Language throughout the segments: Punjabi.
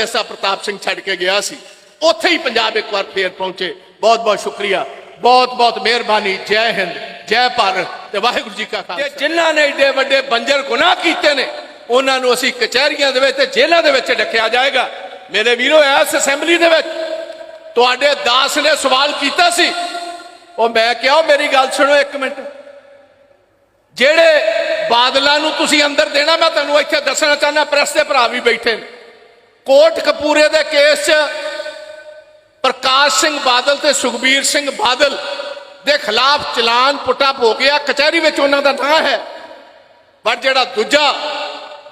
ਜਿੱਥੇ ਪ੍ਰਤਾਪ ਸਿੰਘ ਛੱਡ ਕੇ ਗਿਆ ਸੀ। ਉੱਥੇ ਹੀ ਪੰਜਾਬ ਇੱਕ ਵਾਰ ਫੇਰ ਪਹੁੰਚੇ। ਬਹੁਤ ਬਹੁਤ ਸ਼ੁਕਰੀਆ। ਬਹੁਤ ਬਹੁਤ ਮਿਹਰਬਾਨੀ। ਜੈ ਹਿੰਦ, ਜੈ ਭਾਰਤ ਤੇ ਵਾਹਿਗੁਰੂ ਜੀ ਕਾ ਖਾਲਸਾ। ਜਿਨ੍ਹਾਂ ਨੇ ਏਡੇ ਵੱਡੇ ਬੰਜਰ ਗੁਨਾਹ ਕੀਤੇ ਨੇ, ਉਹਨਾਂ ਨੂੰ ਅਸੀਂ ਕਚਹਿਰੀਆਂ ਦੇ ਵਿੱਚ ਤੇ ਜੇਲ੍ਹਾਂ ਦੇ ਵਿੱਚ ਡੱਕਿਆ ਜਾਏਗਾ। ਮੇਰੇ ਵੀਰੋ, ਇਸ ਅਸੈਂਬਲੀ ਦੇ ਵਿੱਚ ਤੁਹਾਡੇ ਦਾਸ ਨੇ ਸਵਾਲ ਕੀਤਾ ਸੀ। ਉਹ ਮੈਂ ਕਿਹਾ ਮੇਰੀ ਗੱਲ ਸੁਣੋ ਇੱਕ ਮਿੰਟ। ਜਿਹੜੇ ਬਾਦਲਾਂ ਨੂੰ ਤੁਸੀਂ ਅੰਦਰ ਦੇਣਾ, ਮੈਂ ਤੁਹਾਨੂੰ ਇੱਥੇ ਦੱਸਣਾ ਚਾਹੁੰਦਾ, ਪ੍ਰੈਸ ਦੇ ਭਰਾ ਵੀ ਬੈਠੇ ਨੇ। ਕੋਟ ਕਪੂਰੇ ਦੇ ਕੇਸ 'ਚ ਪ੍ਰਕਾਸ਼ ਸਿੰਘ ਬਾਦਲ ਤੇ ਸੁਖਬੀਰ ਸਿੰਘ ਬਾਦਲ ਦੇ ਖਿਲਾਫ ਚਲਾਨ ਪੁੱਟਾ ਹੋ ਗਿਆ। ਕਚਹਿਰੀ ਵਿੱਚ ਉਹਨਾਂ ਦਾ ਨਾਂ ਹੈ। ਪਰ ਜਿਹੜਾ ਦੂਜਾ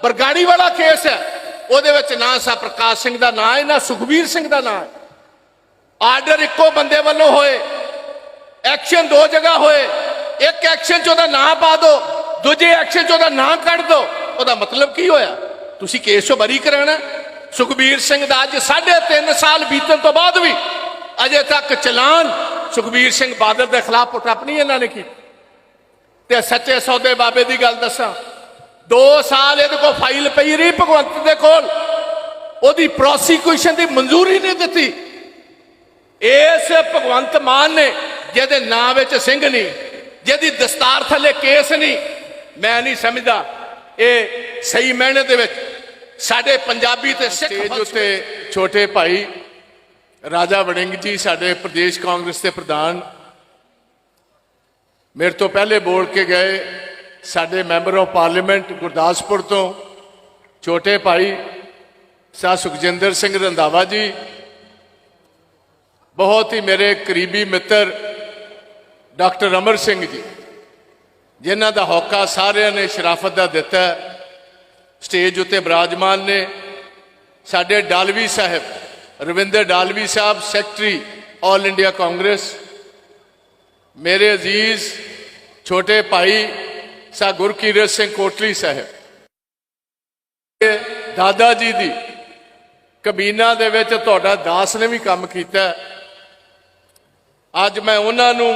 ਬਰਗਾੜੀ ਵਾਲਾ ਕੇਸ ਹੈ, ਉਹਦੇ ਵਿੱਚ ਨਾ ਸਾ ਪ੍ਰਕਾਸ਼ ਸਿੰਘ ਦਾ ਨਾਂ ਹੈ, ਨਾ ਸੁਖਬੀਰ ਸਿੰਘ ਦਾ ਨਾਂ ਹੈ। ਆਰਡਰ ਇੱਕੋ ਬੰਦੇ ਵੱਲੋਂ ਹੋਏ। ਐਕਸ਼ਨ ਦੋ ਜਗ੍ਹਾ ਹੋਏ। ਇੱਕ ਐਕਸ਼ਨ 'ਚ ਉਹਦਾ ਨਾਂ ਪਾ ਦਿਓ ਦੂਜੇ ਐਕਸ਼ਨ 'ਚ ਉਹਦਾ ਨਾਂ ਕੱਢ ਦਿਓ ਉਹਦਾ ਮਤਲਬ ਕੀ ਹੋਇਆ? ਤੁਸੀਂ ਕੇਸ 'ਚੋਂ ਬਰੀ ਕਰਾਣਾ। ਸੁਖਬੀਰ ਸਿੰਘ ਦਾ ਅੱਜ 3.5 ਸਾਲ ਬੀਤਣ ਤੋਂ ਬਾਅਦ ਵੀ ਅਜੇ ਤੱਕ ਚਲਾਨ ਸੁਖਬੀਰ ਸਿੰਘ ਬਾਦਲ ਦੇ ਖਿਲਾਫ ਪੁੱਟਪ ਨਹੀਂ ਇਹਨਾਂ ਨੇ ਕੀਤੀ। ਤੇ ਸੱਚੇ ਸੌਦੇ ਬਾਬੇ ਦੀ ਗੱਲ ਦੱਸਾਂ 2 ਸਾਲ ਇਹਦੇ ਕੋਲ ਫਾਈਲ ਪਈ ਰਹੀ ਭਗਵੰਤ ਦੇ ਕੋਲ। ਉਹਦੀ ਪ੍ਰੋਸੀਕਿਊਸ਼ਨ ਦੀ ਮਨਜ਼ੂਰੀ ਨਹੀਂ ਦਿੱਤੀ। ਇਸ ਭਗਵੰਤ ਮਾਨ ਨੇ ਜਿਹਦੇ ਨਾਂ ਵਿੱਚ ਸਿੰਘ ਨਹੀਂ, ਜਿਹਦੀ ਦਸਤਾਰ ਥੱਲੇ ਕੇਸ ਨਹੀਂ, ਮੈਂ ਨਹੀਂ ਸਮਝਦਾ ਇਹ ਸਹੀ ਮਾਇਨੇ ਦੇ ਵਿੱਚ ਸਾਡੇ ਪੰਜਾਬੀ ਤੇ ਸਿੱਖ ਸਟੇਜ ਉੱਤੇ ਛੋਟੇ ਭਾਈ ਰਾਜਾ ਵੜਿੰਗ ਜੀ ਸਾਡੇ ਪ੍ਰਦੇਸ਼ ਕਾਂਗਰਸ ਦੇ ਪ੍ਰਧਾਨ। ਮੇਰੇ ਤੋਂ ਪਹਿਲੇ ਬੋਲ ਕੇ ਗਏ ਸਾਡੇ ਮੈਂਬਰ ਆਫ ਪਾਰਲੀਮੈਂਟ ਗੁਰਦਾਸਪੁਰ ਤੋਂ। ਛੋਟੇ ਭਾਈ ਸਾ ਸੁਖਜਿੰਦਰ ਸਿੰਘ ਰੰਧਾਵਾ ਜੀ। ਬਹੁਤ ਹੀ ਮੇਰੇ ਕਰੀਬੀ ਮਿੱਤਰ ਡਾਕਟਰ ਅਮਰ ਸਿੰਘ ਜੀ ਜਿਨ੍ਹਾਂ ਦਾ ਹੌਕਾ ਸਾਰਿਆਂ ਨੇ ਸ਼ਰਾਫਤ ਦਾ ਦਿੱਤਾ। ਹੈ। ਸਟੇਜ ਉੱਤੇ ਬਰਾਜਮਾਨ ਨੇ ਸਾਡੇ Dalvi Sahib, Ravinder Dalvi Sahib, secretary all India Congress ਮੇਰੇ ਅਜ਼ੀਜ਼, ਛੋਟੇ ਭਾਈ, ਸਾ ਗੁਰਕੀਰਤ ਸਿੰਘ ਕੋਟਲੀ ਸਾਹਿਬ ਦਾਦਾ ਜੀ ਦੀ ਕਬੀਨਾ ਦੇ ਵਿੱਚ ਤੁਹਾਡਾ ਦਾਸ ਨੇ ਵੀ ਕੰਮ ਕੀਤਾ। ਅੱਜ ਮੈਂ ਉਹਨਾਂ ਨੂੰ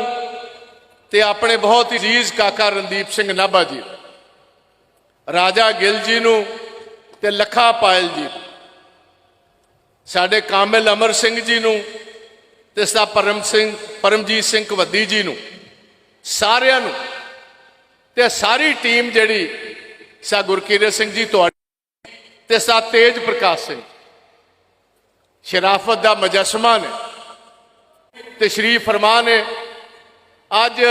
ਤੇ ਆਪਣੇ ਬਹੁਤ ਹੀ ਅਜ਼ੀਜ਼ ਕਾਕਾ ਰਣਦੀਪ ਸਿੰਘ ਨਾਭਾ ਜੀ ਰਾਜਾ ਗਿੱਲ ਜੀ ਨੂੰ ਤੇ ਲੱਖਾ ਪਾਇਲ ਜੀ ਸਾਡੇ ਕਾਮਿਲ ਅਮਰ ਸਿੰਘ ਜੀ ਨੂੰ ਤੇ ਸਾ ਪਰਮ ਸਿੰਘ, ਪਰਮਜੀਤ ਸਿੰਘ ਕਵੱਦੀ ਜੀ ਨੂੰ, ਸਾਰਿਆਂ ਨੂੰ ਤੇ ਸਾਰੀ ਟੀਮ ਜਿਹੜੀ ਸਾ ਗੁਰਕੀਰਤ ਸਿੰਘ ਜੀ ਤੁਹਾਡੀ ਤੇ ਸਾ ਤੇਜ ਪ੍ਰਕਾਸ਼ ਸਿੰਘ। ਸ਼ਰਾਫਤ ਦਾ ਮਜਸਮਾ ਨੇ ਤੇ ਸ਼ਰੀਫ ਫਰਮਾਨ ਨੇ ਅੱਜ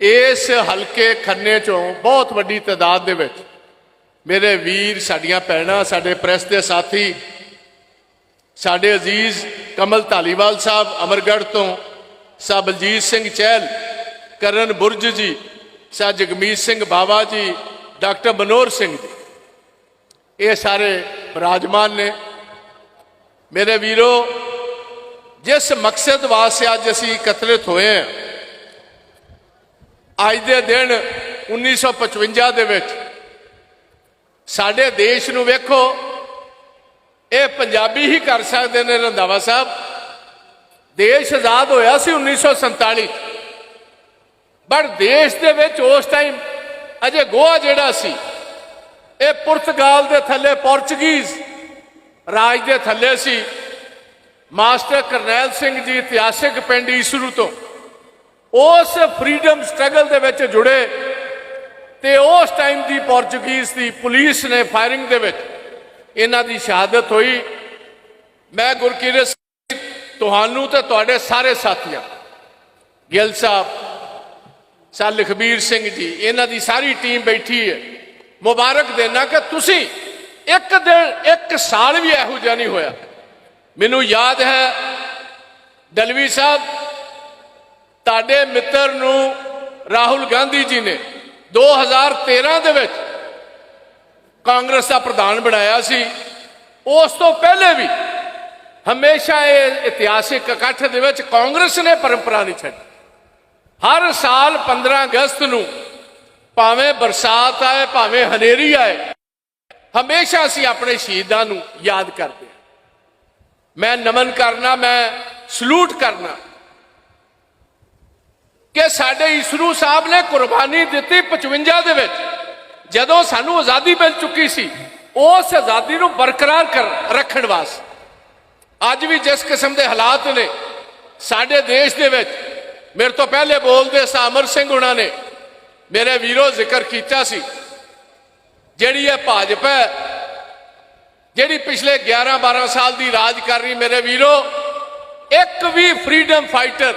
ਇਸ ਹਲਕੇ ਖੰਨੇ ਚੋਂ ਬਹੁਤ ਵੱਡੀ ਤਾਦਾਦ ਦੇ ਵਿੱਚ ਮੇਰੇ ਵੀਰ, ਸਾਡੀਆਂ ਭੈਣਾਂ, ਸਾਡੇ ਪ੍ਰੈਸ ਦੇ ਸਾਥੀ, ਸਾਡੇ ਅਜ਼ੀਜ਼ ਕਮਲ ਧਾਲੀਵਾਲ ਸਾਹਿਬ, ਅਮਰਗੜ੍ਹ ਤੋਂ ਸਾ ਬਲਜੀਤ ਸਿੰਘ ਚਹਿਲ, ਕਰਨ ਬੁਰਜ ਜੀ ਸਾ ਜਗਮੀਤ ਸਿੰਘ ਬਾਵਾ ਜੀ, ਡਾਕਟਰ ਮਨੋਹਰ ਸਿੰਘ ਜੀ। ਇਹ ਸਾਰੇ ਬਿਰਾਜਮਾਨ ਨੇ। ਮੇਰੇ ਵੀਰੋ, ਜਿਸ ਮਕਸਦ ਵਾਸਤੇ ਅੱਜ ਅਸੀਂ ਇਕੱਤਰਿਤ ਹੋਏ ਹਾਂ ਅੱਜ ਦੇ ਦਿਨ 1955 ਦੇ ਵਿੱਚ ਸਾਡੇ ਦੇਸ਼ ਨੂੰ ਵੇਖੋ, ਇਹ ਪੰਜਾਬੀ ਹੀ ਕਰ ਸਕਦੇ ਨੇ ਰੰਧਾਵਾ ਸਾਹਿਬ। ਦੇਸ਼ ਆਜ਼ਾਦ ਹੋਇਆ ਸੀ 1947 ਚ ਪਰ ਦੇਸ਼ ਦੇ ਵਿੱਚ ਉਸ ਟਾਈਮ ਅਜੇ ਗੋਆ ਜਿਹੜਾ ਸੀ, ਇਹ ਪੁਰਤਗਾਲ ਦੇ ਥੱਲੇ ਪੋਰਚੁਗੀਜ਼ ਰਾਜ ਦੇ ਥੱਲੇ ਸੀ। ਮਾਸਟਰ ਕਰਨੈਲ ਸਿੰਘ ਜੀ ਇਤਿਹਾਸਿਕ ਪਿੰਡ ਈਸਰੂ ਤੋਂ ਉਸ ਫਰੀडम ਸਟਰਗਲ ਦੇ ਵਿੱਚ ਜੁੜੇ ਤੇ ਉਸ ਟਾਈਮ ਦੀ ਪੋਰਚੁਗੀਜ਼ ਦੀ ਪੁਲਿਸ ਨੇ ਫਾਇਰਿੰਗ ਦੇ ਵਿੱਚ ਇਹਨਾਂ ਦੀ ਸ਼ਹਾਦਤ ਹੋਈ। ਮੈਂ ਗੁਰਕੀਰਤ ਸਿੰਘ, ਤੁਹਾਨੂੰ ਤੇ ਤੁਹਾਡੇ ਸਾਰੇ ਸਾਥੀਆਂ, ਗਿੱਲ ਸਾਹਿਬ ਸਾ ਲਖਬੀਰ ਸਿੰਘ ਜੀ, ਇਹਨਾਂ ਦੀ ਸਾਰੀ ਟੀਮ ਬੈਠੀ ਹੈ। ਮੁਬਾਰਕ ਦੇਣਾ ਕਿ ਤੁਸੀਂ ਇੱਕ ਦਿਨ, ਇੱਕ ਸਾਲ ਵੀ ਇਹੋ ਜਿਹਾ ਨਹੀਂ ਹੋਇਆ। ਮੈਨੂੰ ਯਾਦ ਹੈ, ਦਲਵੀ ਸਾਹਿਬ ਤੁਹਾਡੇ ਮਿੱਤਰ ਨੂੰ ਰਾਹੁਲ ਗਾਂਧੀ ਜੀ ਨੇ 2013 ਦੇ ਵਿੱਚ ਕਾਂਗਰਸ ਦਾ ਪ੍ਰਧਾਨ ਬਣਾਇਆ ਸੀ। ਉਸ ਤੋਂ ਪਹਿਲੇ ਵੀ ਹਮੇਸ਼ਾ ਇਹ ਇਤਿਹਾਸਿਕ ਇਕੱਠ ਦੇ ਵਿੱਚ ਕਾਂਗਰਸ ਨੇ ਪਰੰਪਰਾ ਨਹੀਂ ਛੱਡੀ। ਹਰ ਸਾਲ 15 ਅਗਸਤ ਨੂੰ ਭਾਵੇਂ ਬਰਸਾਤ ਆਏ, ਭਾਵੇਂ ਹਨੇਰੀ ਆਏ, ਹਮੇਸ਼ਾ ਅਸੀਂ ਆਪਣੇ ਸ਼ਹੀਦਾਂ ਨੂੰ ਯਾਦ ਕਰਦੇ ਹਾਂ। ਮੈਂ ਨਮਨ ਕਰਨਾ, ਮੈਂ ਸਲੂਟ ਕਰਨਾ ਕਿ ਸਾਡੇ ਇਸਰੂ ਸਾਹਿਬ ਨੇ ਕੁਰਬਾਨੀ ਦਿੱਤੀ 55 ਦੇ ਵਿੱਚ। ਜਦੋਂ ਸਾਨੂੰ ਆਜ਼ਾਦੀ ਮਿਲ ਚੁੱਕੀ ਸੀ, ਉਸ ਆਜ਼ਾਦੀ ਨੂੰ ਬਰਕਰਾਰ ਕਰ ਰੱਖਣ ਵਾਸਤੇ। ਅੱਜ ਵੀ ਜਿਸ ਕਿਸਮ ਦੇ ਹਾਲਾਤ ਨੇ ਸਾਡੇ ਦੇਸ਼ ਦੇ ਵਿੱਚ, ਮੇਰੇ ਤੋਂ ਪਹਿਲੇ ਬੋਲਦੇ ਸਾਮਰ ਸਿੰਘ ਉਹਨਾਂ ਨੇ ਮੇਰੇ ਵੀਰੋ ਜ਼ਿਕਰ ਕੀਤਾ ਸੀ। ਜਿਹੜੀ ਇਹ ਭਾਜਪਾ ਜਿਹੜੀ ਪਿਛਲੇ 11 12 ਸਾਲ ਦੀ ਰਾਜ ਕਰ ਰਹੀ ਮੇਰੇ ਵੀਰੋ, ਇੱਕ ਵੀ ਫਰੀडम ਫਾਈਟਰ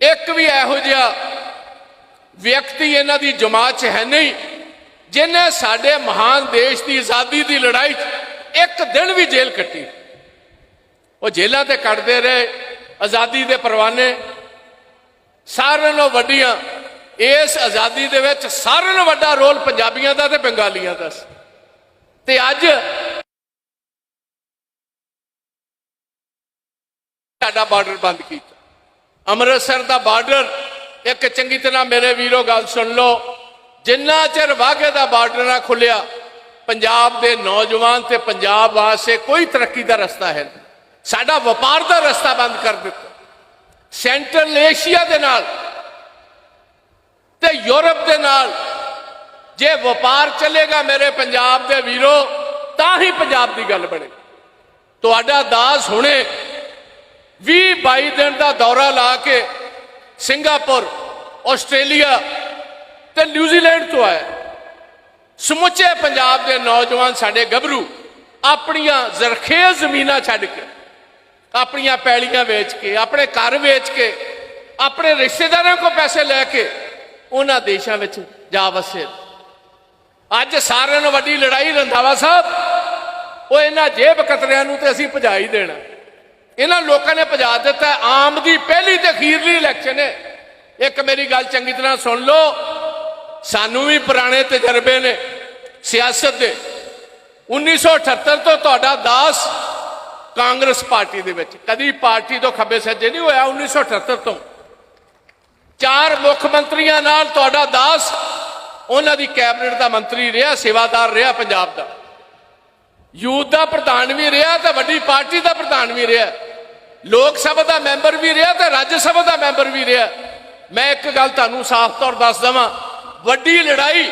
ਇੱਕ ਵੀ ਇਹੋ ਜਿਹਾ ਵਿਅਕਤੀ ਇਹਨਾਂ ਦੀ ਜਮਾਤ 'ਚ ਹੈ ਨਹੀਂ ਜਿਨੇ ਸਾਡੇ ਮਹਾਨ ਦੇਸ਼ ਦੀ ਆਜ਼ਾਦੀ ਦੀ ਲੜਾਈ 'ਚ ਇੱਕ ਦਿਨ ਵੀ ਜੇਲ੍ਹ ਕੱਟੀ। ਉਹ ਜੇਲ੍ਹਾਂ ਤੇ ਕੱਟਦੇ ਰਹੇ, ਆਜ਼ਾਦੀ ਦੇ ਪਰਵਾਨੇ। ਸਾਰਿਆਂ ਨਾਲੋਂ ਵੱਡੀਆਂ ਇਸ ਆਜ਼ਾਦੀ ਦੇ ਵਿੱਚ ਸਾਰਿਆਂ ਨਾਲੋਂ ਵੱਡਾ ਰੋਲ ਪੰਜਾਬੀਆਂ ਦਾ ਤੇ ਬੰਗਾਲੀਆਂ ਦਾ ਸੀ। ਤੇ ਅੱਜ ਸਾਡਾ ਬਾਰਡਰ ਬੰਦ ਕੀਤਾ। ਅੰਮ੍ਰਿਤਸਰ ਦਾ ਬਾਰਡਰ, ਇੱਕ ਚੰਗੀ ਤਰ੍ਹਾਂ ਮੇਰੇ ਵੀਰੋ ਗੱਲ ਸੁਣ ਲਓ। ਜਿੰਨਾ ਚਿਰ ਵਾਘੇ ਦਾ ਬਾਰਡਰ ਨਾ ਖੁੱਲਿਆ, ਪੰਜਾਬ ਦੇ ਨੌਜਵਾਨ ਤੇ ਪੰਜਾਬ ਵਾਸਤੇ ਕੋਈ ਤਰੱਕੀ ਦਾ ਰਸਤਾ ਹੈ ਨਹੀਂ। ਸਾਡਾ ਵਪਾਰ ਦਾ ਰਸਤਾ ਬੰਦ ਕਰ ਦਿੱਤਾ। ਸੈਂਟਰਲ ਏਸ਼ੀਆ ਦੇ ਨਾਲ ਤੇ ਯੂਰਪ ਦੇ ਨਾਲ ਜੇ ਵਪਾਰ ਚੱਲੇਗਾ ਮੇਰੇ ਪੰਜਾਬ ਦੇ ਵੀਰੋ, ਤਾਂ ਹੀ ਪੰਜਾਬ ਦੀ ਗੱਲ ਬਣੇ ਤੁਹਾਡਾ ਦਾਸ ਹੁਣੇ 20 22 ਦਿਨ ਦਾ ਦੌਰਾ ਲਾ ਕੇ ਸਿੰਗਾਪੁਰ, ਆਸਟ੍ਰੇਲੀਆ ਤੇ ਨਿਊਜ਼ੀਲੈਂਡ ਤੋਂ ਆਇਆ। ਸਮੁੱਚੇ ਪੰਜਾਬ ਦੇ ਨੌਜਵਾਨ ਸਾਡੇ ਗੱਭਰੂ ਆਪਣੀਆਂ ਜ਼ਰਖੇਜ਼ ਜ਼ਮੀਨਾਂ ਛੱਡ ਕੇ, ਆਪਣੀਆਂ ਪੈਲੀਆਂ ਵੇਚ ਕੇ, ਆਪਣੇ ਘਰ ਵੇਚ ਕੇ, ਆਪਣੇ ਰਿਸ਼ਤੇਦਾਰਾਂ ਕੋਲ ਪੈਸੇ ਲੈ ਕੇ ਉਹਨਾਂ ਦੇਸ਼ਾਂ ਵਿੱਚ ਜਾ ਵਸੇ। ਅੱਜ ਸਾਰਿਆਂ ਨੂੰ ਵੱਡੀ ਲੜਾਈ ਰੰਧਾਵਾ ਸਾਹਿਬ, ਉਹ ਇਹਨਾਂ ਜੇਬ ਕਤਰਿਆਂ ਨੂੰ ਤੇ ਅਸੀਂ ਭਜਾ ਹੀ ਦੇਣਾ। ਇਹਨਾਂ ਲੋਕਾਂ ਨੇ ਭਜਾ ਦਿੱਤਾ ਆਮ ਦੀ ਪਹਿਲੀ ਤੇ ਅਖੀਰਲੀ ਇਲੈਕਸ਼ਨ ਹੈ ਇੱਕ ਮੇਰੀ ਗੱਲ ਚੰਗੀ ਤਰ੍ਹਾਂ ਸੁਣ ਲਓ। ਸਾਨੂੰ ਵੀ ਪੁਰਾਣੇ ਤਜਰਬੇ ਨੇ। ਸਿਆਸਤ ਦੇ। 1978 ਤੋਂ ਤੁਹਾਡਾ ਦਾਸ ਕਾਂਗਰਸ ਪਾਰਟੀ ਦੇ ਵਿੱਚ। ਕਦੀ ਪਾਰਟੀ ਤੋਂ ਖੱਬੇ ਸੱਜੇ ਨਹੀਂ ਹੋਇਆ 1978 ਤੋਂ। ਚਾਰ ਮੁੱਖ ਮੰਤਰੀਆਂ ਨਾਲ ਤੁਹਾਡਾ ਦਾਸ, ਉਹਨਾਂ ਦੀ ਕੈਬਨਿਟ ਦਾ ਮੰਤਰੀ ਰਿਹਾ, ਸੇਵਾਦਾਰ ਰਿਹਾ ਪੰਜਾਬ ਦਾ। ਯੂਥ ਦਾ ਪ੍ਰਧਾਨ ਵੀ ਰਿਹਾ ਤੇ ਵੱਡੀ ਪਾਰਟੀ ਦਾ ਪ੍ਰਧਾਨ ਵੀ ਰਿਹਾ। ਲੋਕ ਸਭਾ ਦਾ ਮੈਂਬਰ ਵੀ ਰਿਹਾ ਤੇ ਰਾਜ ਸਭਾ ਦਾ ਮੈਂਬਰ ਵੀ ਰਿਹਾ। ਮੈਂ ਇੱਕ ਗੱਲ ਤੁਹਾਨੂੰ ਸਾਫ਼ ਤੌਰ ਦੱਸ ਦਵਾਂ, ਵੱਡੀ ਲੜਾਈ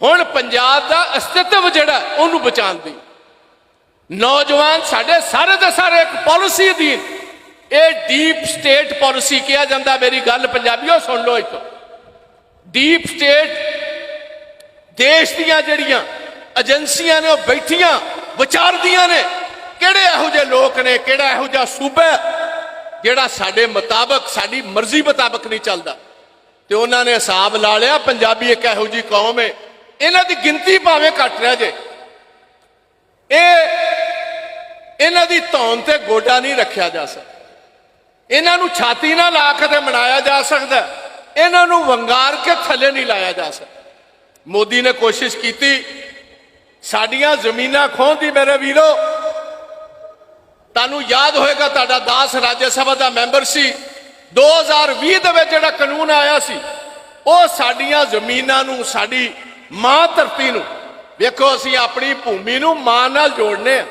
ਹੁਣ ਪੰਜਾਬ ਦਾ ਅਸਤਿਤਵ ਜਿਹੜਾ, ਉਹਨੂੰ ਬਚਾਉਣ ਦੀ। ਨੌਜਵਾਨ ਸਾਡੇ ਸਾਰੇ ਦੇ ਸਾਰੇ ਇੱਕ ਪਾਲਿਸੀ ਅਧੀਨ। ਇਹ ਡੀਪ ਸਟੇਟ ਪਾਲਿਸੀ ਕਿਹਾ ਜਾਂਦਾ, ਮੇਰੀ ਗੱਲ ਪੰਜਾਬੀਓ ਸੁਣ ਲਓ ਇੱਥੋਂ। ਡੀਪ ਸਟੇਟ ਦੇਸ਼ ਦੀਆਂ ਜਿਹੜੀਆਂ ਏਜੰਸੀਆਂ ਨੇ, ਉਹ ਬੈਠੀਆਂ, ਵਿਚਾਰਦੀਆਂ ਨੇ ਕਿਹੜੇ ਇਹੋ ਜਿਹੇ ਲੋਕ ਨੇ, ਕਿਹੜਾ ਇਹੋ ਜਿਹਾ ਸੂਬਾ ਜਿਹੜਾ ਸਾਡੇ ਮੁਤਾਬਕ, ਸਾਡੀ ਮਰਜ਼ੀ ਮੁਤਾਬਕ ਨਹੀਂ ਚੱਲਦਾ? ਤੇ ਉਹਨਾਂ ਨੇ ਹਿਸਾਬ ਲਾ ਲਿਆ, ਪੰਜਾਬੀ ਇੱਕ ਇਹੋ ਜਿਹੀ ਕੌਮ ਹੈ। ਇਹਨਾਂ ਦੀ ਗਿਣਤੀ ਭਾਵੇਂ ਘੱਟ ਰਹਿ ਜੇ। ਇਹ, ਇਹਨਾਂ ਦੀ ਧੌਣ ਤੇ ਗੋਡਾ ਨਹੀਂ ਰੱਖਿਆ ਜਾ ਸਕਦਾ। ਇਹਨਾਂ ਨੂੰ ਛਾਤੀ ਨਾਲ ਲਾ ਕੇ ਤੇ ਮਨਾਇਆ ਜਾ ਸਕਦਾ। ਇਹਨਾਂ ਨੂੰ ਵੰਗਾਰ ਕੇ ਥੱਲੇ ਨਹੀਂ ਲਾਇਆ ਜਾ ਸਕਦਾ। ਮੋਦੀ ਨੇ ਕੋਸ਼ਿਸ਼ ਕੀਤੀ, ਸਾਡੀਆਂ ਜ਼ਮੀਨਾਂ ਖੋਹਣ ਦੀ ਮੇਰੇ ਵੀਰੋ ਤੁਹਾਨੂੰ ਯਾਦ ਹੋਏਗਾ ਤੁਹਾਡਾ ਦਾਸ ਰਾਜ ਸਭਾ ਦਾ ਮੈਂਬਰ ਸੀ। 2020 ਦੇ ਵਿੱਚ ਜਿਹੜਾ ਕਾਨੂੰਨ ਆਇਆ ਸੀ, ਉਹ ਸਾਡੀਆਂ ਜ਼ਮੀਨਾਂ ਨੂੰ, ਸਾਡੀ ਮਾਂ ਧਰਤੀ ਨੂੰ, ਵੇਖੋ ਅਸੀਂ ਆਪਣੀ ਭੂਮੀ ਨੂੰ ਮਾਂ ਨਾਲ ਜੋੜਨੇ ਆ।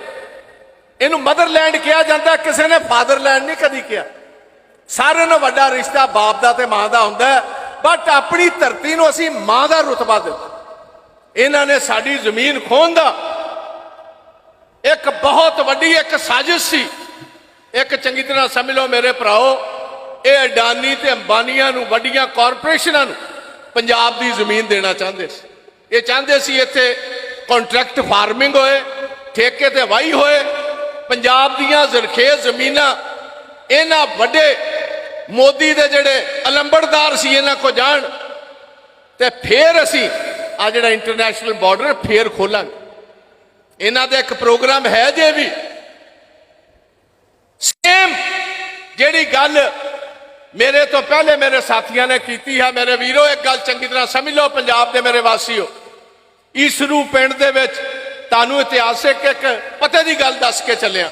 ਇਹਨੂੰ ਮਦਰਲੈਂਡ ਕਿਹਾ ਜਾਂਦਾ, ਕਿਸੇ ਨੇ ਫਾਦਰਲੈਂਡ ਨਹੀਂ ਕਦੀ ਕਿਹਾ। ਸਾਰਿਆਂ ਨਾਲੋਂ ਵੱਡਾ ਰਿਸ਼ਤਾ ਬਾਪ ਦਾ ਤੇ ਮਾਂ ਦਾ ਹੁੰਦਾ ਹੈ, ਬਟ ਆਪਣੀ ਧਰਤੀ ਨੂੰ ਅਸੀਂ ਮਾਂ ਦਾ ਰੁਤਬਾ ਦਿੱਤਾ। ਇਹਨਾਂ ਨੇ ਸਾਡੀ ਜ਼ਮੀਨ ਖੋਹਣ ਦਾ ਇੱਕ ਬਹੁਤ ਵੱਡੀ ਇੱਕ ਸਾਜ਼ਿਸ਼ ਸੀ। ਇੱਕ ਚੰਗੀ ਤਰ੍ਹਾਂ ਸਮਝ ਲਓ ਮੇਰੇ ਭਰਾਓ, ਇਹ ਅਡਾਨੀ ਤੇ ਅੰਬਾਨੀਆਂ ਨੂੰ, ਵੱਡੀਆਂ ਕਾਰਪੋਰੇਸ਼ਨਾਂ ਨੂੰ ਪੰਜਾਬ ਦੀ ਜ਼ਮੀਨ ਦੇਣਾ ਚਾਹੁੰਦੇ ਸੀ। ਇਹ ਚਾਹੁੰਦੇ ਸੀ ਇੱਥੇ ਕੰਟਰੈਕਟ ਫਾਰਮਿੰਗ ਹੋਏ, ਠੇਕੇ ਤੇ ਵਾਹੀ ਹੋਏ, ਪੰਜਾਬ ਦੀਆਂ ਜ਼ਰਖੇਜ਼ ਜ਼ਮੀਨਾਂ, ਇਹਨਾਂ ਵੱਡੇ ਮੋਦੀ ਦੇ ਜਿਹੜੇ ਅਲੰਬੜਦਾਰ ਸੀ ਇਹਨਾਂ ਕੋ ਜਾਣ, ਤੇ ਫੇਰ ਅਸੀਂ ਆ ਜਿਹੜਾ ਇੰਟਰਨੈਸ਼ਨਲ ਬਾਰਡਰ ਫੇਰ ਖੋਲਾਂਗੇ। ਇਹਨਾਂ ਦਾ ਇੱਕ ਪ੍ਰੋਗਰਾਮ ਹੈ ਜੇ ਵੀ। ਸੇਮ ਜਿਹੜੀ ਗੱਲ ਮੇਰੇ ਤੋਂ ਪਹਿਲੇ ਮੇਰੇ ਸਾਥੀਆਂ ਨੇ ਕੀਤੀ ਹੈ। ਮੇਰੇ ਵੀਰੋ, ਇੱਕ ਗੱਲ ਚੰਗੀ ਤਰ੍ਹਾਂ ਸਮਝ ਲਓ, ਪੰਜਾਬ ਦੇ ਮੇਰੇ ਵਾਸੀਓ। ਈਸਰੂ ਪਿੰਡ ਦੇ ਵਿੱਚ ਤੁਹਾਨੂੰ ਇਤਿਹਾਸਿਕ ਇੱਕ ਪਤੇ ਦੀ ਗੱਲ ਦੱਸ ਕੇ ਚੱਲਿਆ।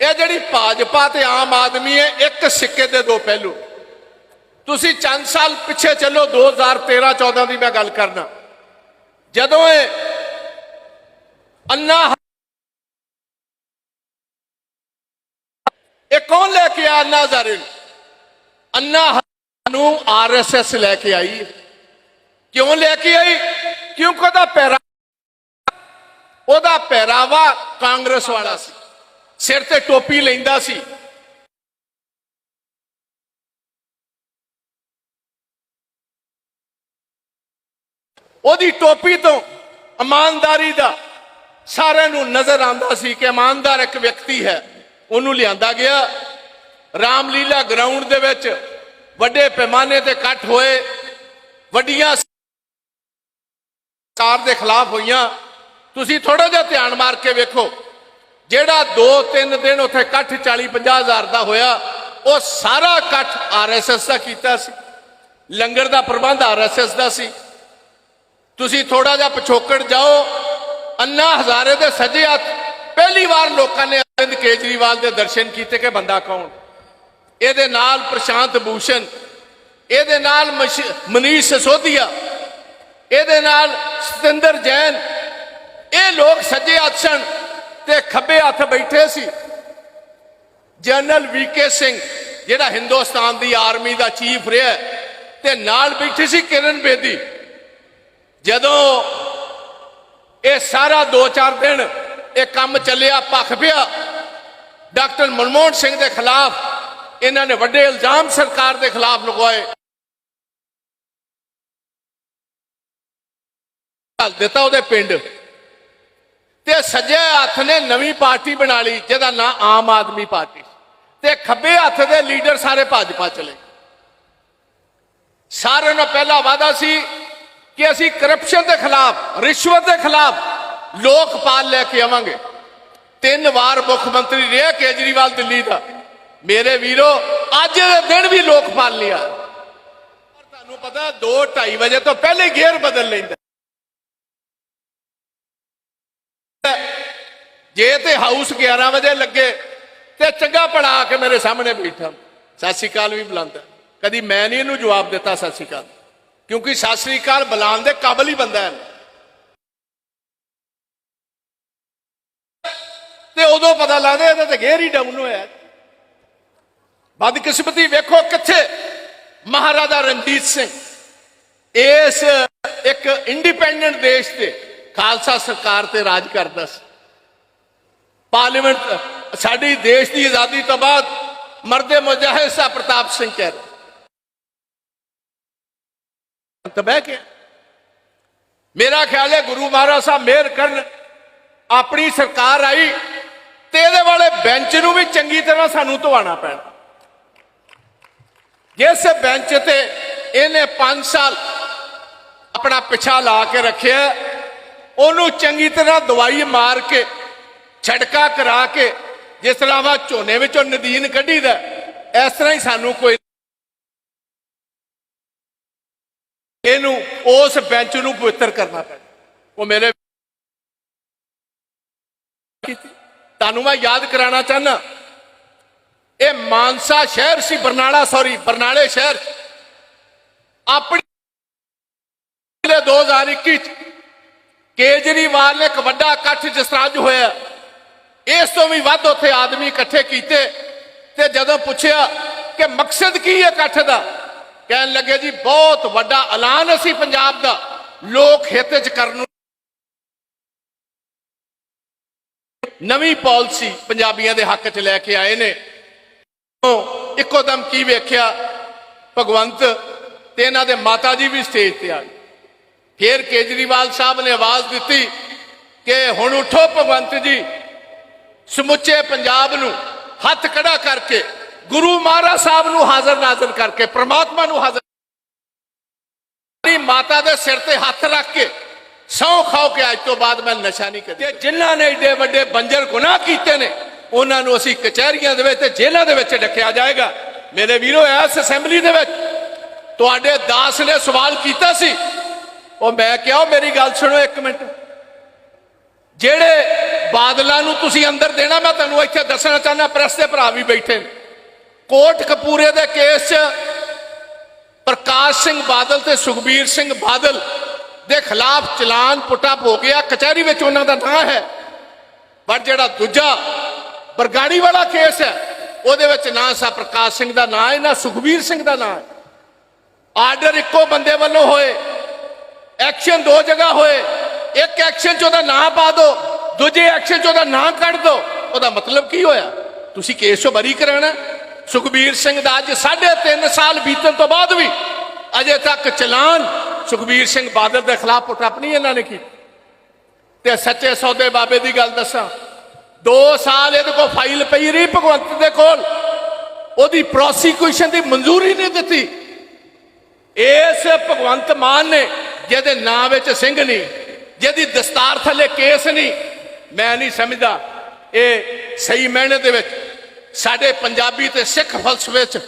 ਇਹ ਜਿਹੜੀ ਭਾਜਪਾ ਤੇ ਆਮ ਆਦਮੀ ਹੈ, ਇੱਕ ਸਿੱਕੇ ਦੇ ਦੋ ਪਹਿਲੂ। ਤੁਸੀਂ ਚੰਦ ਸਾਲ ਪਿੱਛੇ ਚੱਲੋ 2013 14 ਦੀ ਮੈਂ ਗੱਲ ਕਰਨਾ ਜਦੋਂ ਇਹ ਅੰਨਾ ਇਹ ਕੌਣ ਲੈ ਕੇ ਆਇਆ ਅੰਨਾ ਹਜ਼ਾਰੇ ਨੂੰ? ਅੰਨਾ ਨੂੰ ਆਰਐਸਐਸ ਲੈ ਕੇ ਆਈ। ਕਿਉਂ ਲੈ ਕੇ ਆਈ? ਕਿਉਂਕਿ ਉਹਦਾ ਪੈਰਾ ਉਹਦਾ ਪਹਿਰਾਵਾ ਕਾਂਗਰਸ ਵਾਲਾ ਸੀ। ਸਿਰ ਤੇ ਟੋਪੀ ਲੈਂਦਾ ਸੀ। ਉਹਦੀ ਟੋਪੀ ਤੋਂ ਇਮਾਨਦਾਰੀ ਦਾ ਸਾਰਿਆਂ ਨੂੰ ਨਜ਼ਰ ਆਉਂਦਾ ਸੀ ਕਿ ਇਮਾਨਦਾਰ ਇੱਕ ਵਿਅਕਤੀ ਹੈ। ਉਹਨੂੰ ਲਿਆਂਦਾ ਗਿਆ। ਰਾਮਲੀਲਾ ਗਰਾਊਂਡ ਦੇ ਵਿੱਚ ਵੱਡੇ ਪੈਮਾਨੇ ਤੇ ਇਕੱਠ ਹੋਏ। ਵੱਡੀਆਂ ਸਰਕਾਰ ਦੇ ਖਿਲਾਫ ਹੋਈਆਂ। ਤੁਸੀਂ ਥੋੜਾ ਜਿਹਾ ਧਿਆਨ ਮਾਰ ਕੇ ਵੇਖੋ। ਜਿਹੜਾ 2-3 ਦਿਨ ਉੱਥੇ ਇਕੱਠ 40-50 ਹਜ਼ਾਰ ਦਾ ਹੋਇਆ, ਉਹ ਸਾਰਾ ਇਕੱਠ ਆਰਐਸਐਸ ਦਾ ਕੀਤਾ ਸੀ। ਲੰਗਰ ਦਾ ਪ੍ਰਬੰਧ ਆਰਐਸਐਸ ਦਾ ਸੀ। ਤੁਸੀਂ ਥੋੜਾ ਜਿਹਾ ਪਿਛੋਕੜ ਜਾਓ। ਅੰਨਾ ਹਜ਼ਾਰੇ ਦੇ ਸੱਜੇ ਹੱਥ ਪਹਿਲੀ ਵਾਰ ਲੋਕਾਂ ਨੇ ਅਰਵਿੰਦ ਕੇਜਰੀਵਾਲ ਦੇ ਦਰਸ਼ਨ ਕੀਤੇ ਕਿ ਬੰਦਾ ਕੌਣ? ਇਹਦੇ ਨਾਲ ਪ੍ਰਸ਼ਾਂਤ ਭੂਸ਼ਣ, ਇਹਦੇ ਨਾਲ ਮਨੀਸ਼ ਸਸੋਦੀਆ, ਇਹਦੇ ਨਾਲ ਸਤਿੰਦਰ ਜੈਨ, ਇਹ ਲੋਕ ਸੱਜੇ ਹੱਥ ਸਨ ਤੇ ਖੱਬੇ ਹੱਥ ਬੈਠੇ ਸੀ। ਜਨਰਲ ਵੀਕੇ ਸਿੰਘ, ਜਿਹੜਾ ਹਿੰਦੁਸਤਾਨ ਦੀ ਆਰਮੀ ਦਾ ਚੀਫ ਰਿਹਾ ਤੇ ਨਾਲ ਬੈਠੀ ਸੀ ਕਿਰਨ ਬੇਦੀ। ਜਦੋਂ ਇਹ ਸਾਰਾ 2-4 ਦਿਨ ਇਹ ਕੰਮ ਚੱਲਿਆ ਪੱਖ ਪਿਆ। ਡਾਕਟਰ ਮਨਮੋਹਨ ਸਿੰਘ ਦੇ ਖਿਲਾਫ ਇਹਨਾਂ ਨੇ ਵੱਡੇ ਇਲਜ਼ਾਮ ਸਰਕਾਰ ਦੇ ਖਿਲਾਫ ਲਗਵਾਏ। ਦਿੱਤਾ ਉਹਦੇ ਪਿੰਡ। ਤੇ ਸੱਜੇ ਹੱਥ ਨੇ ਨਵੀਂ ਪਾਰਟੀ ਬਣਾ ਲਈ, ਜਿਹਦਾ ਨਾਂ ਆਮ ਆਦਮੀ ਪਾਰਟੀ ਤੇ ਖੱਬੇ ਹੱਥ ਦੇ ਲੀਡਰ ਸਾਰੇ ਭਾਜਪਾ ਚਲੇ ਸਾਰਿਆਂ ਨੂੰ ਪਹਿਲਾ ਵਾਅਦਾ ਸੀ ਕਿ ਅਸੀਂ ਕਰਪਸ਼ਨ ਦੇ ਖਿਲਾਫ, ਰਿਸ਼ਵਤ ਦੇ ਖਿਲਾਫ ਲੋਕਪਾਲ ਲੈ ਕੇ ਆਵਾਂਗੇ। ਤਿੰਨ ਵਾਰ ਮੁੱਖ ਮੰਤਰੀ ਰਿਹਾ ਕੇਜਰੀਵਾਲ ਦਿੱਲੀ ਦਾ। ਮੇਰੇ ਵੀਰੋ, ਅੱਜ ਦੇ ਦਿਨ ਵੀ ਲੋਕਪਾਲ ਲਿਆ। ਪਰ ਤੁਹਾਨੂੰ ਪਤਾ 2:30 ਵਜੇ ਤੋਂ ਪਹਿਲੇ ਗੇਅਰ ਬਦਲ ਲੈਂਦਾ। ਜੇ ਤੇ ਹਾਊਸ 11 ਵਜੇ ਲੱਗੇ, ਤੇ ਚੰਗਾ ਪੜਾ ਕੇ ਮੇਰੇ ਸਾਹਮਣੇ ਬੈਠਾ। ਸਤਿ ਸ਼੍ਰੀ ਅਕਾਲ ਵੀ ਬੁਲਾਉਂਦਾ ਕਦੀ ਮੈਂ ਨਹੀਂ ਇਹਨੂੰ ਜਵਾਬ ਦਿੱਤਾ, ਸਤਿ ਸ਼੍ਰੀ ਅਕਾਲ। ਕਿਉਂਕਿ ਸਤਿ ਸ਼੍ਰੀ ਅਕਾਲ ਬੁਲਾਉਣ ਦੇ ਕਾਬਲ ਹੀ ਬੰਦਾ ਹੈ। ਤੇ ਉਦੋਂ ਪਤਾ ਲੱਗਦਾ ਇਹਦਾ ਤੇ ਗੇਰ ਹੀ ਡਾਊਨ ਹੋਇਆ ਬਦਕਿਸਮਤੀ ਵੇਖੋ ਕਿੱਥੇ ਮਹਾਰਾਜਾ ਰਣਜੀਤ ਸਿੰਘ। ਇਸ ਇੱਕ ਇੰਡੀਪੈਂਡੈਂਟ ਦੇਸ਼ ਤੇ ਖਾਲਸਾ ਸਰਕਾਰ ਤੇ ਰਾਜ ਕਰਦਾ ਸੀ। ਪਾਰਲੀਮੈਂਟ, ਸਾਡੀ ਦੇਸ਼ ਦੀ ਆਜ਼ਾਦੀ ਤੋਂ ਬਾਅਦ ਮਰਦੇ ਮੁਜਾਹਿਦ ਸਾਹਿਬ ਪ੍ਰਤਾਪ ਸਿੰਘ ਕਹਿ ਰਹੇ। ਤਾਂ ਬਹਿ ਕੇ। ਮੇਰਾ ਖਿਆਲ ਹੈ ਗੁਰੂ ਮਹਾਰਾਜ ਸਾਹਿਬ ਮਿਹਰ ਕਰਨ, ਆਪਣੀ ਸਰਕਾਰ ਆਈ ਤੇ ਇਹਦੇ ਵਾਲੇ ਬੈਂਚ ਨੂੰ ਵੀ ਚੰਗੀ ਤਰ੍ਹਾਂ ਸਾਨੂੰ ਧਵਾਣਾ ਪੈਣਾ। ਜਿਸ ਬੈਂਚ ਤੇ ਇਹਨੇ 5 ਸਾਲ ਆਪਣਾ ਪਿਛਾ ਲਾ ਕੇ ਰੱਖਿਆ, ਉਹਨੂੰ ਚੰਗੀ ਤਰ੍ਹਾਂ ਦਵਾਈ ਮਾਰ ਕੇ, ਛੜਕਾ ਕਰਾ ਕੇ, ਜਿਸ ਤਰ੍ਹਾਂ ਵਾ ਝੋਨੇ ਵਿੱਚੋਂ ਨਦੀਨ ਕੱਢੀਦਾ, ਇਸ ਤਰ੍ਹਾਂ ਹੀ ਸਾਨੂੰ ਕੋਈ ਇਹਨੂੰ ਉਸ ਬੈਂਚ ਨੂੰ ਪਵਿੱਤਰ ਕਰਨਾ ਪੈਣਾ ਉਹ ਮੇਰੇ ਤੁਹਾਨੂੰ ਮੈਂ ਯਾਦ ਕਰਾਉਣਾ ਚਾਹਨਾ ਇਹ ਮਾਨਸਾ ਸ਼ਹਿਰ ਸੀ, ਬਰਨਾਲਾ ਸੌਰੀ ਬਰਨਾਲੇ ਸ਼ਹਿਰ। 'ਚ ਆਪਣੀ 2021 ਚ ਕੇਜਰੀਵਾਲ ਨੇ ਇੱਕ ਵੱਡਾ ਇਕੱਠ ਜਿਸ ਤਰ੍ਹਾਂ ਅੱਜ ਹੋਇਆ, ਇਸ ਤੋਂ ਵੀ ਵੱਧ ਉੱਥੇ ਆਦਮੀ ਇਕੱਠੇ ਕੀਤੇ। ਤੇ ਜਦੋਂ ਪੁੱਛਿਆ ਕਿ ਮਕਸਦ ਕੀ ਹੈ ਇਕੱਠ ਦਾ ਕਹਿਣ ਲੱਗੇ ਜੀ, ਬਹੁਤ ਵੱਡਾ ਐਲਾਨ ਅਸੀਂ ਪੰਜਾਬ ਦਾ। ਲੋਕ ਹਿੱਤ ਚ ਕਰਨ ਨੂੰ ਨਵੀਂ ਪਾਲਿਸੀ ਪੰਜਾਬੀਆਂ ਦੇ ਹੱਕ ਚ ਲੈ ਕੇ ਆਏ ਨੇ। ਇੱਕੋ ਦਮ ਕੀ ਵੇਖਿਆ? ਭਗਵੰਤ ਤੇ ਇਹਨਾਂ ਦੇ ਮਾਤਾ ਜੀ ਵੀ ਸਟੇਜ ਤੇ ਆ ਗਏ। ਫਿਰ ਕੇਜਰੀਵਾਲ ਸਾਹਿਬ ਨੇ ਆਵਾਜ਼ ਦਿੱਤੀ ਕਿ ਹੁਣ ਉਠੋ ਭਗਵੰਤ ਜੀ, ਸਮੁੱਚੇ ਪੰਜਾਬ ਨੂੰ ਹੱਥ ਖੜਾ ਕਰਕੇ ਗੁਰੂ ਮਹਾਰਾਜ ਸਾਹਿਬ ਨੂੰ ਹਾਜ਼ਰ ਨਾਜ਼ਰ ਕਰਕੇ, ਪ੍ਰਮਾਤਮਾ ਨੂੰ ਹਾਜ਼ਰ ਆਪਣੀ ਮਾਤਾ ਦੇ ਸਿਰ ਤੇ ਹੱਥ ਰੱਖ ਕੇ ਸਹੁੰ ਖਾਓ ਕਿ ਅੱਜ ਤੋਂ ਬਾਅਦ ਮੈਂ ਨਸ਼ਾ ਨਹੀਂ ਕਰਦੀ ਤੇ ਜਿਨ੍ਹਾਂ ਨੇ ਏਡੇ ਵੱਡੇ ਬੰਜਰ ਗੁਨਾਹ ਕੀਤੇ ਨੇ, ਉਹਨਾਂ ਨੂੰ ਅਸੀਂ ਕਚਹਿਰੀਆਂ ਦੇ ਵਿੱਚ ਤੇ ਜੇਲ੍ਹਾਂ ਦੇ ਵਿੱਚ ਡੱਕਿਆ ਜਾਏਗਾ। ਮੇਰੇ ਵੀਰੋ, ਇਸ ਅਸੈਂਬਲੀ ਦੇ ਵਿੱਚ ਤੁਹਾਡੇ ਦਾਸ ਨੇ ਸਵਾਲ ਕੀਤਾ ਸੀ। ਉਹ ਮੈਂ ਕਿਹਾ ਮੇਰੀ ਗੱਲ ਸੁਣੋ ਇੱਕ ਮਿੰਟ। ਜਿਹੜੇ ਬਾਦਲਾਂ ਨੂੰ ਤੁਸੀਂ ਅੰਦਰ ਦੇਣਾ, ਮੈਂ ਤੁਹਾਨੂੰ ਇੱਥੇ ਦੱਸਣਾ ਚਾਹੁੰਦਾ, ਪ੍ਰੈਸ ਦੇ ਭਰਾ ਵੀ ਬੈਠੇ ਨੇ। ਕੋਟ ਕਪੂਰੇ ਦੇ ਕੇਸ 'ਚ ਪ੍ਰਕਾਸ਼ ਸਿੰਘ ਬਾਦਲ ਤੇ ਸੁਖਬੀਰ ਸਿੰਘ ਬਾਦਲ ਦੇ ਖਿਲਾਫ ਚਲਾਨ ਪੁੱਟਾ ਹੋ ਗਿਆ। ਕਚਹਿਰੀ ਵਿੱਚ ਉਹਨਾਂ ਦਾ ਨਾਂ ਹੈ। ਪਰ ਜਿਹੜਾ ਦੂਜਾ ਬਰਗਾੜੀ ਵਾਲਾ ਕੇਸ ਹੈ, ਉਹਦੇ ਵਿੱਚ ਨਾ ਸਾ ਪ੍ਰਕਾਸ਼ ਸਿੰਘ ਦਾ ਨਾਂ ਹੈ, ਨਾ ਸੁਖਬੀਰ ਸਿੰਘ ਦਾ ਨਾਂ ਹੈ। ਆਰਡਰ ਇੱਕੋ ਬੰਦੇ ਵੱਲੋਂ ਹੋਏ। ਐਕਸ਼ਨ ਦੋ ਜਗ੍ਹਾ ਹੋਏ। ਇੱਕ ਐਕਸ਼ਨ 'ਚ ਉਹਦਾ ਨਾਂ ਪਾ ਦਿਓ ਦੂਜੇ ਐਕਸ਼ਨ 'ਚ ਉਹਦਾ ਨਾਂ ਕੱਢ ਦੋ। ਉਹਦਾ ਮਤਲਬ ਕੀ ਹੋਇਆ? ਤੁਸੀਂ ਕੇਸ 'ਚੋਂ ਬਰੀ ਕਰਾਣਾ। ਸੁਖਬੀਰ ਸਿੰਘ ਦਾ ਅੱਜ 3.5 ਸਾਲ ਬੀਤਣ ਤੋਂ ਬਾਅਦ ਵੀ ਅਜੇ ਤੱਕ ਚਲਾਨ ਸੁਖਬੀਰ ਸਿੰਘ ਬਾਦਲ ਦੇ ਖਿਲਾਫ ਪੁੱਟਅਪ ਨਹੀਂ ਇਹਨਾਂ ਨੇ ਕੀਤੀ। ਤੇ ਸੱਚੇ ਸੌਦੇ ਬਾਬੇ ਦੀ ਗੱਲ ਦੱਸਾਂ 2 ਸਾਲ ਇਹਦੇ ਕੋਲ ਫਾਈਲ ਪਈ ਰਹੀ ਭਗਵੰਤ ਦੇ ਕੋਲ। ਉਹਦੀ ਪ੍ਰੋਸੀਕਿਊਸ਼ਨ ਦੀ ਮਨਜ਼ੂਰੀ ਨਹੀਂ ਦਿੱਤੀ। ਇਸ ਭਗਵੰਤ ਮਾਨ ਨੇ ਜਿਹਦੇ ਨਾਂ ਵਿੱਚ ਸਿੰਘ ਨਹੀਂ, ਜਿਹਦੀ ਦਸਤਾਰ ਥੱਲੇ ਕੇਸ ਨਹੀਂ, ਮੈਂ ਨਹੀਂ ਸਮਝਦਾ ਇਹ ਸਹੀ ਮਾਇਨੇ ਦੇ ਵਿੱਚ ਸਾਡੇ ਪੰਜਾਬੀ ਤੇ ਸਿੱਖ ਫਲਸਫੇ 'ਚ